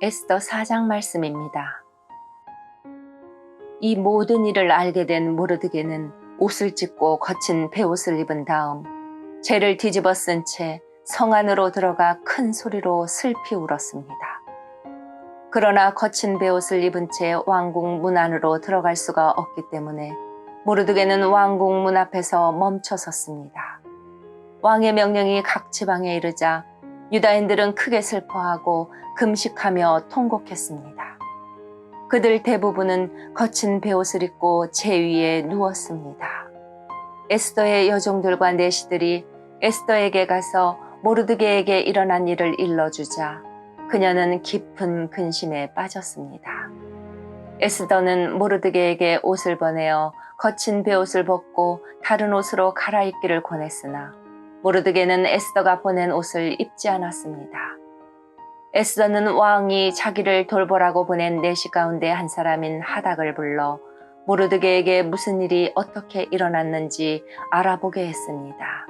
에스더 4장 말씀입니다. 이 모든 일을 알게 된 모르드게는 옷을 찢고 거친 베옷을 입은 다음 죄를 뒤집어 쓴 채 성 안으로 들어가 큰 소리로 슬피 울었습니다. 그러나 거친 베옷을 입은 채 왕궁 문 안으로 들어갈 수가 없기 때문에 모르드게는 왕궁 문 앞에서 멈춰 섰습니다. 왕의 명령이 각 지방에 이르자 유다인들은 크게 슬퍼하고 금식하며 통곡했습니다. 그들 대부분은 거친 베옷을 입고 제 위에 누웠습니다. 에스더의 여종들과 내시들이 에스더에게 가서 모르드게에게 일어난 일을 일러주자 그녀는 깊은 근심에 빠졌습니다. 에스더는 모르드게에게 옷을 보내어 거친 베옷을 벗고 다른 옷으로 갈아입기를 권했으나 모르드게는 에스더가 보낸 옷을 입지 않았습니다. 에스더는 왕이 자기를 돌보라고 보낸 내시 가운데 한 사람인 하닥을 불러 모르드게에게 무슨 일이 어떻게 일어났는지 알아보게 했습니다.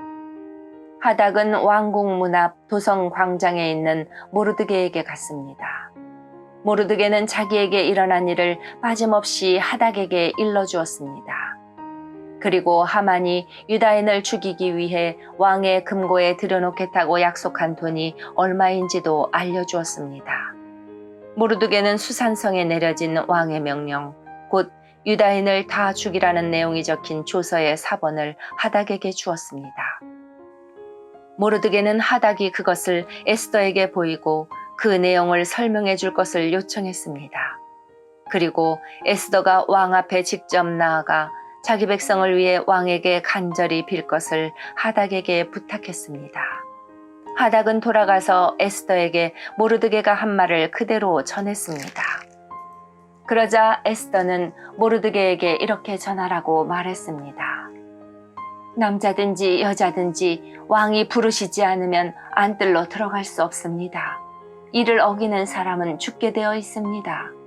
하닥은 왕궁 문 앞 도성 광장에 있는 모르드게에게 갔습니다. 모르드게는 자기에게 일어난 일을 빠짐없이 하닥에게 일러주었습니다. 그리고 하만이 유다인을 죽이기 위해 왕의 금고에 들여놓겠다고 약속한 돈이 얼마인지도 알려주었습니다. 모르드게는 수산성에 내려진 왕의 명령, 곧 유다인을 다 죽이라는 내용이 적힌 조서의 사본을 하닥에게 주었습니다. 모르드게는 하닥이 그것을 에스더에게 보이고 그 내용을 설명해 줄 것을 요청했습니다. 그리고 에스더가 왕 앞에 직접 나아가 자기 백성을 위해 왕에게 간절히 빌 것을 하닥에게 부탁했습니다. 하닥은 돌아가서 에스더에게 모르드게가 한 말을 그대로 전했습니다. 그러자 에스더는 모르드게에게 이렇게 전하라고 말했습니다. 남자든지 여자든지 왕이 부르시지 않으면 안뜰로 들어갈 수 없습니다. 이를 어기는 사람은 죽게 되어 있습니다.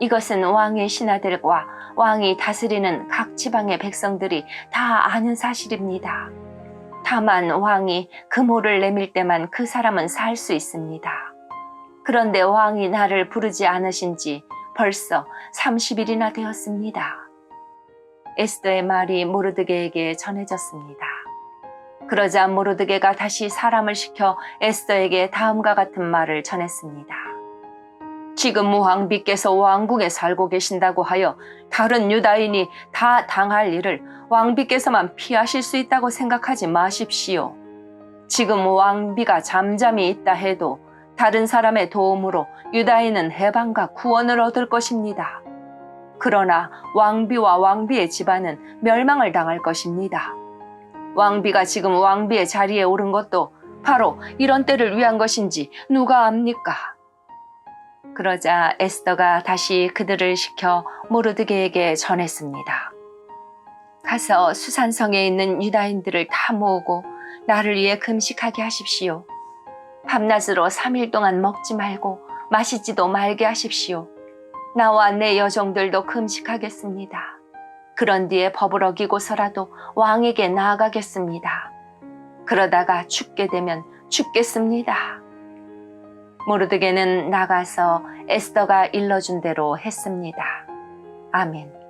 이것은 왕의 신하들과 왕이 다스리는 각 지방의 백성들이 다 아는 사실입니다. 다만 왕이 금호를 내밀 때만 그 사람은 살 수 있습니다. 그런데 왕이 나를 부르지 않으신 지 벌써 30일이나 되었습니다. 에스더의 말이 모르드게에게 전해졌습니다. 그러자 모르드게가 다시 사람을 시켜 에스더에게 다음과 같은 말을 전했습니다. 지금 왕비께서 왕궁에 살고 계신다고 하여 다른 유다인이 다 당할 일을 왕비께서만 피하실 수 있다고 생각하지 마십시오. 지금 왕비가 잠잠히 있다 해도 다른 사람의 도움으로 유다인은 해방과 구원을 얻을 것입니다. 그러나 왕비와 왕비의 집안은 멸망을 당할 것입니다. 왕비가 지금 왕비의 자리에 오른 것도 바로 이런 때를 위한 것인지 누가 압니까? 그러자 에스더가 다시 그들을 시켜 모르드게에게 전했습니다. 가서 수산성에 있는 유다인들을 다 모으고 나를 위해 금식하게 하십시오. 밤낮으로 3일 동안 먹지 말고 마시지도 말게 하십시오. 나와 내 여종들도 금식하겠습니다. 그런 뒤에 법을 어기고서라도 왕에게 나아가겠습니다. 그러다가 죽게 되면 죽겠습니다. 모르드게는 나가서 에스더가 일러준 대로 했습니다. 아멘.